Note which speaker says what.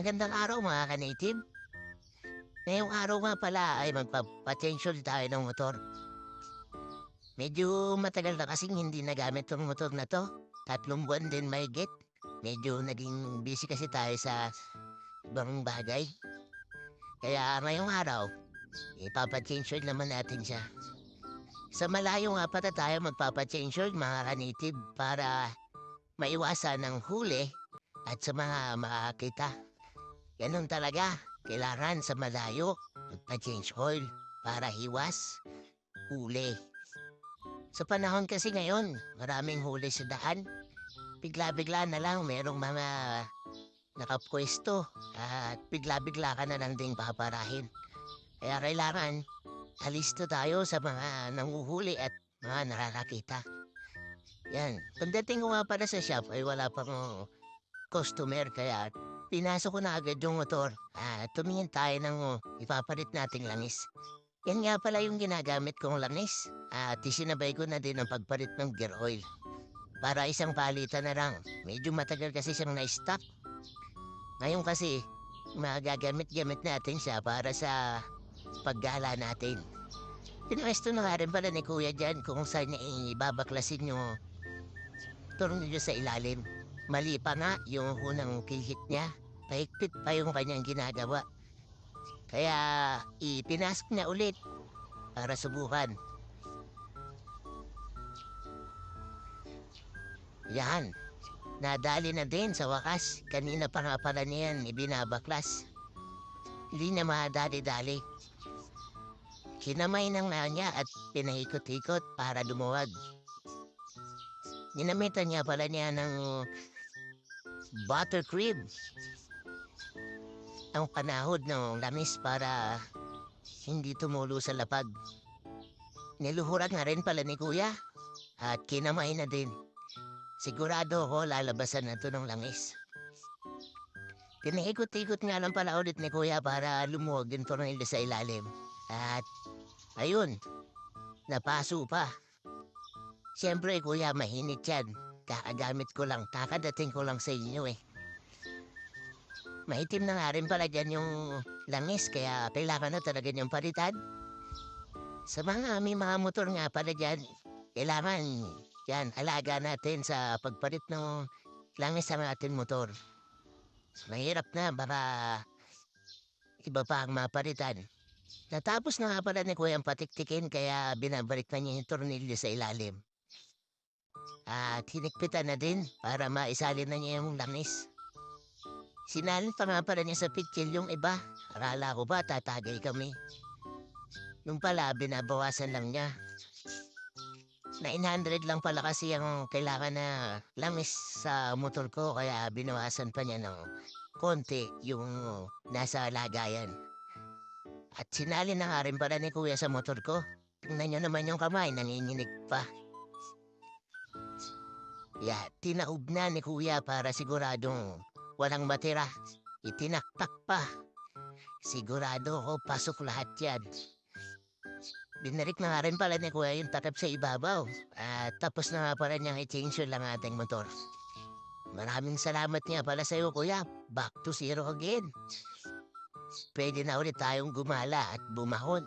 Speaker 1: Magandang araw mga ka-native. Ngayong araw nga pala ay magpapatensyon tayo ng motor. Medyo matagal na kasing hindi nagamit tong motor na to. Tatlong buwan din may get. Medyo naging busy kasi tayo sa ibang bagay. Kaya ngayong araw, ipapatensyon naman natin siya. Sa malayo nga pala tayo magpapatensyon mga ka-native para maiwasan ng huli at sa mga makakita. Ganun talaga. Kailangan sa malayo, magpa-change oil para hiwas, huli. Sa panahon kasi ngayon, maraming huli sa daan. Bigla-bigla na lang merong mga nakapwesto at bigla-bigla ka na lang ding paparahin. Kaya kailangan alisto tayo sa mga nanguhuli at mga nakakakita. Yan. Pagdating ko nga para sa shop ay wala pang customer kaya pinasok ko na agad yung motor. Ah, tumingin tayo ng oh, ipapalit nating langis. Yan nga pala yung ginagamit kong langis. At isinabay ko na din ang pagpalit ng gear oil. Para isang palitan na lang. Medyo matagal kasi siyang na-stop. Ngayon kasi, magagamit-gamit natin siya para sa paggala natin. Pinuesto na nga rin pala ni Kuya dyan kung saan niya ibabaklasin yung tornilyo sa ilalim. Mali pa nga yung unang kihit niya. Paikpit pa yung kanyang ginagawa. Kaya ipinasok niya ulit para subukan. Yan. Nadali na din sa wakas. Kanina pa nga pala niyan ibinabaklas. Hindi na madali-dali. Kinamay ng niya at pinahikot-hikot para lumuwag. Ginamitan niya pala niya ng buttercream. Ang panahod ng lamis para hindi tumulo sa lapag. Niluhuran nga rin pala ni kuya at kinamay na din. Sigurado ako lalabasan na to ng langis. Pinaikot-ikot nga lang pala ulit ni kuya para lumuwag yung tornilyo sa ilalim. At ayun, napaso pa. Siyempre, kuya, mahinit yan. Kakagamit ko lang, kakadating ko lang sa inyo eh. Maitim na nga rin pala dyan yung langis, kaya kailangan na talaga yung palitan. Sa mga may mga motor nga pala dyan, kailangan yan, alaga natin sa pagpalit ng langis sa ating motor. Mahirap na, baka iba pa ang mapalitan. Natapos na nga pala ni Kuya ang patiktikin kaya binabalik na niya yung tornilyo sa ilalim. At hinikpitan na din para maisalin na niya yung langis. Sinalin pa nga pala niya sa pitchil yung iba. Akala ko ba tatagay kami. Yung pala, binabawasan lang niya. 900 lang pala kasi ang kailangan na langis sa motor ko kaya binawasan pa niya ng konti yung nasa lagayan. At sinali na nga rin pala ni kuya sa motor ko. Tingnan niyo naman yung kamay, nanginginig pa. Ya, tinaob na ni kuya para siguradong walang matira. Itinaktak pa. Sigurado ko pasok lahat yan. Binarik na nga rin pala ni kuya yung takip sa ibabaw. At tapos na nga pala niyang i-change lang ating motor. Maraming salamat niya pala sa'yo kuya. Back to zero again. Pwede na ulit tayong gumala at bumahon.